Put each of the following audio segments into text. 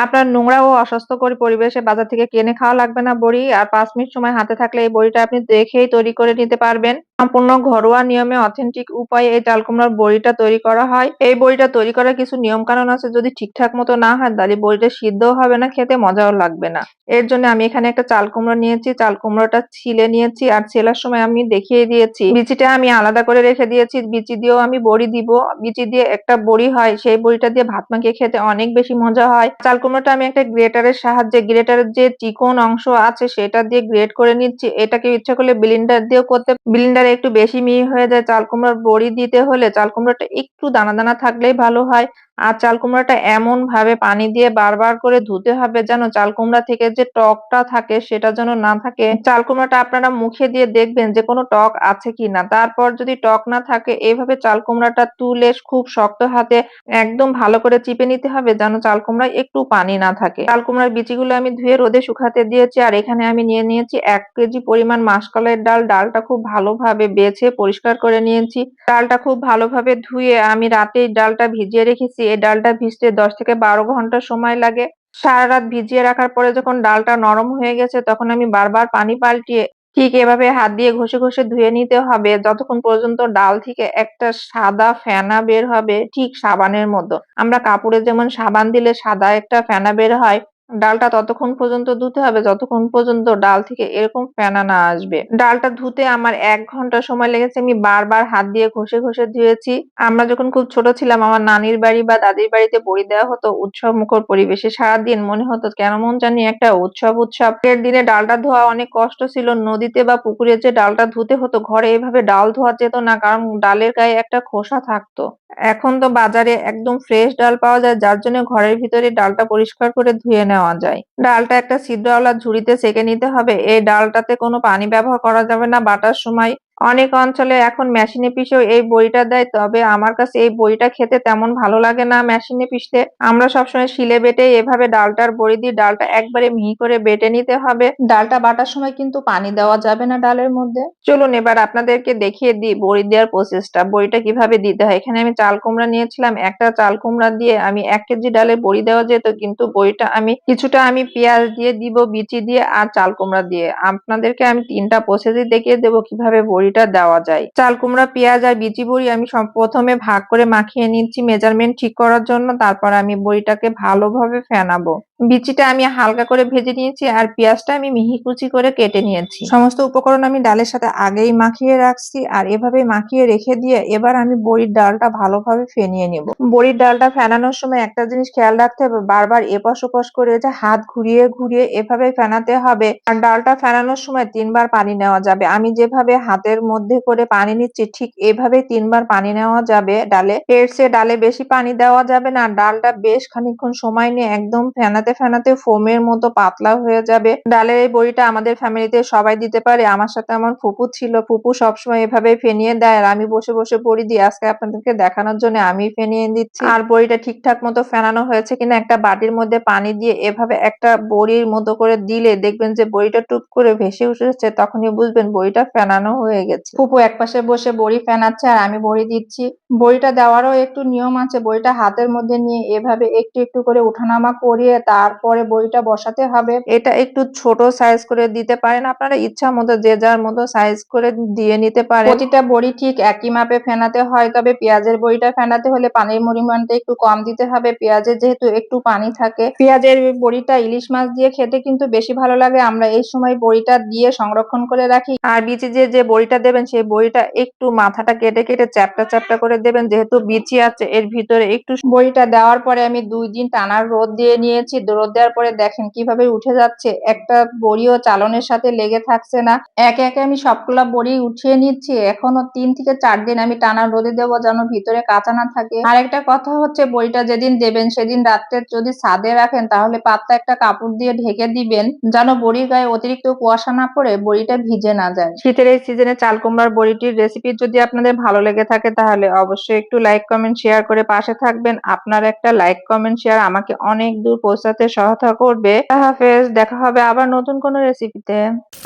আপনার নোংরা ও অস্বাস্থ্যকর পরিবেশে বাজার থেকে কিনে খাওয়া লাগবে না বড়ি, আর পাঁচ মিনিট সময় হাতে থাকলে এই বড়িটা আপনি দেখেই তৈরি করে নিতে পারবেন। সম্পূর্ণ ঘরোয়া নিয়মে অথেন্টিক উপায়ে এই চাল কুমড়ার বড়িটা তৈরি করা হয়। এই বড়িটা তৈরি করার কিছু নিয়ম কানুন আছে। যদি ঠিকঠাক মতো না হয়, তাহলে বড়িটা সিদ্ধও হবে না, খেতে মজাও লাগবে না। এর জন্য আমি এখানে একটা চাল কুমড়ো নিয়েছি। চাল কুমড়োটা ছিলে নিয়েছি আর ছেলার সময় আমি দেখিয়ে দিয়েছি। বিচিটা আমি আলাদা করে রেখে দিয়েছি। বিচি দিয়েও আমি বড়ি দিব। বিচি দিয়ে একটা বড়ি হয়, সেই বড়িটা দিয়ে ভাত মাখিয়ে খেতে অনেক বেশি মজা হয়। চাল কুমড়োটা আমি একটা গ্রেটারের সাহায্যে, গ্রেটারের যে চিকন অংশ আছে, সেটা দিয়ে গ্রেট করে নিচ্ছি। এটাকে ইচ্ছা করলে ব্লিন্ডার দিয়েও করতে ব্লিন্ডারে একটু বেশি মিহি হয়ে যায়, চাল কুমড়োর বড়ি দিতে হলে চাল কুমড়োটা একটু দানা দানা থাকলেই ভালো হয়। আর চাল কুমড়াটা এমন ভাবে পানি দিয়ে বারবার করে ধুতে হবে যেন চাল কুমড়া থেকে যে টকটা থাকে সেটা যেন না থাকে। চাল কুমড়াটা আপনারা মুখে দিয়ে দেখবেন যে কোনো টক আছে কিনা। তারপর যদি টক না থাকে এইভাবে চাল কুমড়াটা তুলে খুব শক্ত হাতে একদম ভালো করে চিপে নিতে হবে যেন চাল কুমড়ায় একটু পানি না থাকে। চাল কুমড়ার বিচিগুলো আমি ধুয়ে রোদে শুকাতে দিয়েছি আর এখানে আমি নিয়ে নিয়েছি এক কেজি পরিমাণ মাসকলাইয়ের ডাল। ডালটা খুব ভালোভাবে বেছে পরিষ্কার করে নিয়েছি। ডালটা খুব ভালোভাবে ধুয়ে আমি রাতে ডালটা ভিজিয়ে রেখেছি। এই ডালটা ভিজতে দশ থেকে বারো ঘণ্টা সময় লাগে। সারা রাত ভিজিয়ে রাখার পরে যখন ডালটা নরম হয়ে গেছে, তখন আমি বারবার পানি পাল্টিয়ে ঠিক এভাবে হাত দিয়ে ঘষে ঘষে ধুয়ে নিতে হবে। যতক্ষণ পর্যন্ত ডাল থেকে একটা সাদা ফেনা বের হবে ঠিক সাবানের মতো। আমরা কাপড়ে যেমন সাবান দিলে সাদা একটা ফেনা বের হয় ডালটা ততক্ষণ পর্যন্ত ধুতে হবে, যতক্ষণ পর্যন্ত ডাল থেকে এরকম ফেনা না আসবে। ডালটা ধুতে আমার এক ঘণ্টা সময় লেগেছে, আমি বারবার হাত দিয়ে ঘষে ঘষে ধুয়েছি। আমরা যখন খুব ছোট ছিলাম, আমার নানির বাড়ি বা দাদির বাড়িতে বড়ি দেওয়া হতো উৎসব মুখর পরিবেশে। সারাদিন মনে হতো কেন মন জানি একটা উৎসব উৎসব। এর দিনে ডালটা ধোয়া অনেক কষ্ট ছিল, নদীতে বা পুকুরে যে ডালটা ধুতে হতো, ঘরে এভাবে ডাল ধোয়া যেত না, কারণ ডালের গায়ে একটা খোসা থাকতো। এখন তো বাজারে একদম ফ্রেশ ডাল পাওয়া যায়, যার জন্য ঘরের ভিতরে ডালটা পরিষ্কার করে ধুয়ে নেওয়া যায়। ডালটা একটা ছিদ্রওয়ালা ঝুড়িতে সেঁকে নিতে হবে। এই ডালটাতে কোনো পানি ব্যবহার করা যাবে না। বাটার সময় অনেক অঞ্চলে এখন মেশিনে পিষেও এই বড়িটা দেয় তবে আমার কাছে এই বড়িটা খেতে তেমন ভালো লাগে না মেশিনে পিষতে আমরা সবসময় শিলে বেটে এভাবে ডালটার বড়ি দিয়ে ডালটা একবারে মিহি করে বেটে নিতে হবে। ডালটা বাটার সময় কিন্তু পানি দেওয়া যাবে না ডালের মধ্যে। চলুন এবার আপনাদেরকে দেখিয়ে দিই বড়ি দেওয়ার প্রসেসটা বড়িটা কীভাবে দিতে হয়? এখানে আমি চাল কুমড়া নিয়েছিলাম। একটা চাল কুমড়া দিয়ে আমি এক কেজি ডালের বড়ি দেওয়া যেত কিন্তু বড়িটা আমি কিছুটা আমি পেঁয়াজ দিয়ে দিব বিচি দিয়ে আর চাল কুমড়া দিয়ে। আপনাদেরকে আমি তিনটা প্রসেসই দেখিয়ে দেবো কীভাবে বড়ি বড়িটা দেওয়া যায়। চাল, কুমড়া, পেঁয়াজ আর বিচি বড়ি আমি সব প্রথমে ভাগ করে মাখিয়ে নিচ্ছি। মেজারমেন্ট ঠিক করার জন্য তারপর আমি বড়িটাকে ভালোভাবে ফেনাবো। বিচিটা আমি হালকা করে ভেজে নিয়েছি আর পেঁয়াজটা আমি মিহি কুচি করে কেটে নিয়েছি। সমস্ত উপকরণ আমি ডালের সাথে আগেই মাখিয়ে রাখছি আর এভাবে মাখিয়ে রেখে দিয়ে এবার আমি বড়ির ডালটা ভালোভাবে ফেনিয়ে নেব। বড়ির ডালটা ফেনানোর সময় একটা জিনিস খেয়াল রাখতে হবে, বারবার এপাশ ওপাশ করে যে হাত ঘুরিয়ে ঘুরিয়ে এভাবে ফেনাতে হবে। আর ডালটা ফেনানোর সময় তিনবার পানি নেওয়া যাবে। আমি যেভাবে হাতের মধ্যে করে পানি নিচ্ছি ঠিক এভাবে তিনবার পানি নেওয়া যাবে ডালে। এর ডালে বেশি পানি দেওয়া যাবে না। ডালটা বেশ খানিক্ষণ সময় নিয়ে একদম ফেনাতে ফেনাতে ফেনাতে ফোমের মতো পাতলা হয়ে যাবে। ডালের এই বড়িটা আমাদের ফ্যামিলিতে সবাই দিতে পারে। আমার সাথে আমার ফুপু ছিল। ফুপু সবসময় এভাবে ফেনিয়ে দেয় আর আমি বসে বসে বড়ি দিই আজকে আপনাদেরকে দেখানোর জন্য আমি ফেনিয়ে দিচ্ছি। আর বড়িটা ঠিকঠাক মতো ফেনানো হয়েছে কিনা একটা বাটির মধ্যে পানি দিয়ে এভাবে একটা বড়ির মতো করে দিলে দেখবেন যে বড়িটা টুপ করে ভেসে উঠেছে, তখনই বুঝবেন বড়িটা ফেনানো হয়ে গেছে। ফুপু একপাশে বসে বড়ি ফেনাচ্ছে আর আমি বড়ি দিচ্ছি। বড়িটা দেওয়ারও একটু নিয়ম আছে। বড়িটা হাতের মধ্যে নিয়ে এভাবে একটু একটু করে উঠানামা করিয়ে তারপরে বড়িটা বসাতে হবে। এটা একটু ছোট সাইজ করে দিতে পারেন। আপনারা ইচ্ছা মতো যে যার মতো সাইজ করে দিয়ে নিতে পারেন। প্রতিটা বড়ি ঠিক একই মাপে ফেনাতে হয়, তবে পেঁয়াজের বড়িটা ফেনাতে হলে পানির পরিমাণটা একটু কম দিতে হবে। পেঁয়াজের যেহেতু একটু পানি থাকে, পেঁয়াজের বড়িটা ইলিশ মাছ দিয়ে খেতে কিন্তু বেশি ভালো লাগে। আমরা এই সময় বড়িটা দিয়ে সংরক্ষণ করে রাখি। আর বিচি যে যে বড়িটা দেবেন, সেই বড়িটা একটু মাথাটা কেটে কেটে চ্যাপটা চ্যাপটা করে দেবেন। যেহেতু বিচি আছে, এর ভিতরে একটু বড়িটা দেওয়ার পরে আমি দুই দিন টানার রোদ দিয়ে নিয়েছি। রোদ দেওয়ার পরে দেখেন কীভাবে উঠে যাচ্ছে। একটা বড়িও চালনের সাথে লেগে থাকছে না। একে একে আমি সবগুলা বড়ি উঠিয়ে নিচ্ছি। এখনও তিন থেকে চার দিন আমি টানা রোদে দেবো যেন ভিতরে কাঁচা না থাকে। আর একটা কথা হচ্ছে, বড়িটা যেদিন দেবেন সেদিন রাত্রে যদি ছাদে রাখেন, তাহলে পাতলা একটা কাপড় দিয়ে ঢেকে দিবেন, যেন বড়ির গায়ে অতিরিক্ত কুয়াশা না পড়ে, বড়িটা ভিজে না যায়। শীতের এই সিজনে চাল কুমড়ার বড়িটির রেসিপি যদি আপনাদের ভালো লেগে থাকে, তাহলে অবশ্যই একটু লাইক কমেন্ট শেয়ার করে পাশে থাকবেন। আপনার একটা লাইক কমেন্ট শেয়ার আমাকে অনেক দূর পৌঁছাতে সহায়তা করবে। হাফেজ, দেখা হবে আবার নতুন কোনো রেসিপিতে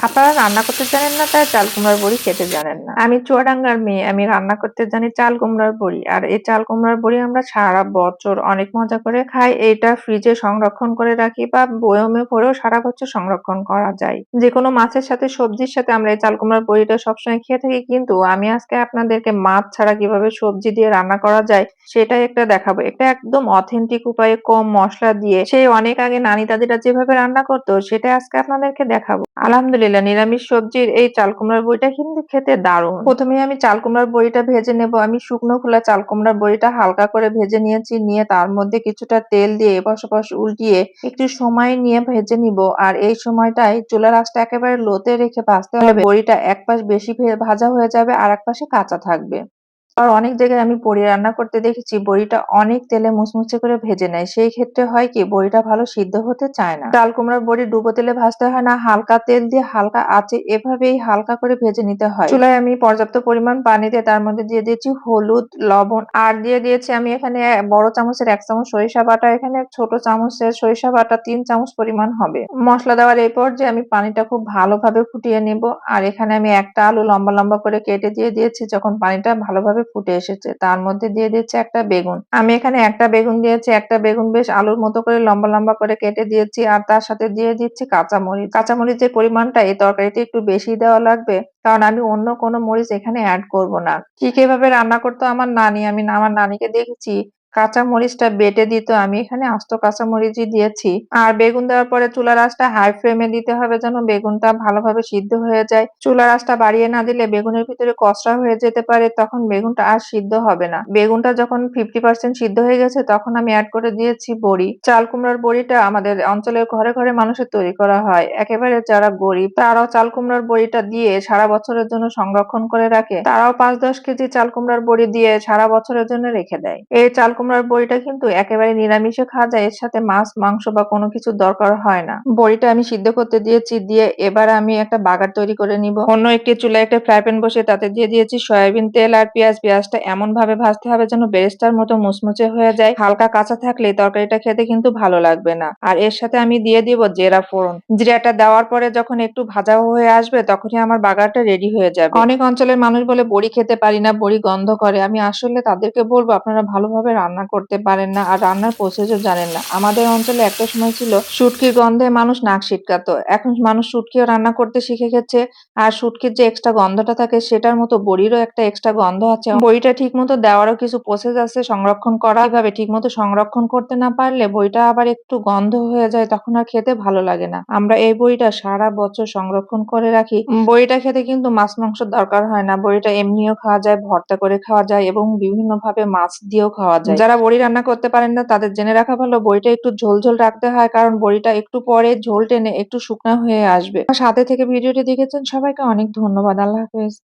আপনারা রান্না করতে জানেন না, তাই চাল কুমড়ার বড়ি খেতে জানেন না। আমি চুয়াডাঙ্গার মেয়ে, আমি রান্না করতে জানি চাল কুমড়ার বড়ি। আর এই চাল কুমড়ার বড়ি আমরা সারা বছর অনেক মজা করে খাই। এটা ফ্রিজে সংরক্ষণ করে রাখি বা বয়মে ভরেও সারা বছর সংরক্ষণ করা যায়। যে কোনো মাছের সাথে, সবজির সাথে আমরা এই চাল কুমড়ার বড়িটা সবসময় খেয়ে থাকি। কিন্তু আমি আজকে আপনাদেরকে মাছ ছাড়া কীভাবে সবজি দিয়ে রান্না করা যায়, সেটাই একটা দেখাবো। এটা একদম অথেন্টিক উপায়ে কম মশলা দিয়ে, সেই অনেক আগে নানি দাদিরা যেভাবে রান্না করতো, সেটা আজকে আপনাদেরকে দেখাবো। আলহামদুলিল্লাহ, নিরামিষ সবজির এই চাল কুমড়ার বড়িটা কিন্তু খেতে দারুণ। প্রথমে আমি চাল কুমড়ার বড়িটা ভেজে নেব। আমি শুকনো খোলা চাল কুমড়ার বড়িটা হালকা করে ভেজে নিয়েছি, নিয়ে তার মধ্যে কিছুটা তেল দিয়ে ওপাশ উল্টিয়ে একটু সময় নিয়ে ভেজে নিব। আর এই সময়টাই চুলার আঁচটা একেবারে লোতে রেখে ভাজতে হবে। বড়িটা এক পাশ বেশি ভাজা হয়ে যাবে আর এক পাশে কাঁচা থাকবে। আর অনেক জায়গায় আমি বড়ি রান্না করতে দেখেছি, বড়িটা অনেক তেলে মুচমুচে করে ভেজে নেয়। সেই ক্ষেত্রে হয় কি, বড়িটা ভালো সিদ্ধ হতে চায় না। ডাল কুমড়ার বড়ি ডুবো তেলে ভাজতে হয় না, হালকা তেল দিয়ে হালকা আঁচে এভাবেই হালকা করে ভেজে নিতে হয়। চুলায় আমি পর্যাপ্ত পরিমাণ পানি দিয়ে তার মধ্যে দিয়ে দিয়েছি হলুদ, লবণ। আর দিয়ে দিয়েছি আমি এখানে বড় চামচের এক চামচ সরিষা বাটা, এখানে ছোট চামচের সরিষা বাটা তিন চামচ পরিমাণ হবে। মশলা দেওয়ার এই পর্যায়ে আমি পানিটা খুব ভালোভাবে ফুটিয়ে নেব। আর এখানে আমি একটা আলু লম্বা লম্বা করে কেটে দিয়ে দিয়েছি, যখন পানিটা ভালোভাবে ফুটে এসেছে। তার মধ্যে দিয়ে দিচ্ছি একটা বেগুন। আমি এখানে একটা বেগুন দিয়েছি, একটা বেগুন বেশ আলুর মতো করে লম্বা লম্বা করে কেটে দিয়েছি আর তার সাথে দিয়ে দিচ্ছি কাঁচামরিচ। কাঁচামরিচের পরিমাণটা এই তরকারিতে একটু বেশি দেওয়া লাগবে কারণ আমি অন্য কোনো মরিচ এখানে অ্যাড করব না। কি কীভাবে রান্না করতো আমার নানি, আমি আমার নানিকে দেখেছি কাঁচা মরিচটা বেটে দিত আমি এখানে আস্ত কাঁচা মরিচই দিয়েছি। আর বেগুন দেওয়ার পরে চুলার আঁচটা হাই ফ্লেমে দিতে হবে যেন বেগুনটা ভালোভাবে সিদ্ধ হয়ে যায়। চুলার আঁচটা বাড়িয়ে না দিলে বেগুনের ভিতরে কষরা হয়ে যেতে পারে, তখন বেগুনটা আর সিদ্ধ হবে না। বেগুনটা যখন ফিফটি পার্সেন্ট সিদ্ধ হয়ে গেছে, তখন আমি অ্যাড করে দিয়েছি বড়ি। চাল কুমড়ার বড়িটা আমাদের অঞ্চলের ঘরে ঘরে মানুষের তৈরি করা হয়। একেবারে যারা গরিব, তারাও চাল কুমড়ার বড়িটা দিয়ে সারা বছরের জন্য সংরক্ষণ করে রাখে। তারাও পাঁচ দশ কেজি চাল কুমড়ার বড়ি দিয়ে সারা বছরের জন্য রেখে দেয়। এই চাল কুমড়ার বড়িটা কিন্তু একেবারে নিরামিষে খাওয়া যায়, এর সাথে মাছ, মাংস বা কোনো কিছু দরকার হয় না। বড়িটা আমি সিদ্ধ করতে দিয়েছি, দিয়ে এবার আমি একটা বাগার তৈরি করে নিব। অন্য একটি চুলায় একটা ফ্রাই প্যান বসে তাতে দিয়ে দিয়েছি সয়াবিন তেল আর পেঁয়াজ। পেঁয়াজটা এমন ভাবে ভাজতে হবে যেন বেরেস্তার মতো মুচমুচে হয়ে যায়। হালকা কাঁচা থাকলে তরকারিটা খেতে কিন্তু ভালো লাগবে না। আর এর সাথে আমি দিয়ে দিব জেরা ফোড়ন। জিরাটা দেওয়ার পরে যখন একটু ভাজা হয়ে আসবে, তখনই আমার বাগারটা রেডি হয়ে যাবে। অনেক অঞ্চলের মানুষ বলে, বড়ি খেতে পারি না, বড়ি গন্ধ করে। আমি আসলে তাদেরকে বলব, আপনারা ভালোভাবে রান্না করতে পারেন না আর রান্নার প্রসেসও জানেন না। আমাদের অঞ্চলে একটা সময় ছিল শুটকির গন্ধে মানুষ নাক সিটকাতো এখন মানুষ শুটকিও রান্না করতে শিখে গেছে আর শুটকির যে এক্সট্রা গন্ধটা থাকে সেটার মতো বড়িরও একটা এক্সট্রা গন্ধ আছে। বড়িটা ঠিক মতো দেওয়ারও কিছু প্রসেস আছে সংরক্ষণ করা। এভাবে ঠিক মতো সংরক্ষণ করতে না পারলে বইটা আবার একটু গন্ধ হয়ে যায় তখন আর খেতে ভালো লাগে না। আমরা এই বইটা সারা বছর সংরক্ষণ করে রাখি। বইটা খেতে কিন্তু মাছ মাংস দরকার হয় না। বইটা এমনিও খাওয়া যায়, ভর্তা করে খাওয়া যায় এবং বিভিন্ন ভাবে মাছ দিয়েও খাওয়া যায়। যারা বড়ি রান্না করতে পারেন না, তাদের জেনে রাখা ভালো, বড়িটা একটু ঝোল ঝোল রাখতে হয়, কারণ বড়িটা একটু পরে ঝোল টেনে একটু শুকনা হয়ে আসবে। সাথে থেকে ভিডিওটি দেখেছেন, সবাইকে অনেক ধন্যবাদ, আল্লাহ হাফেজ।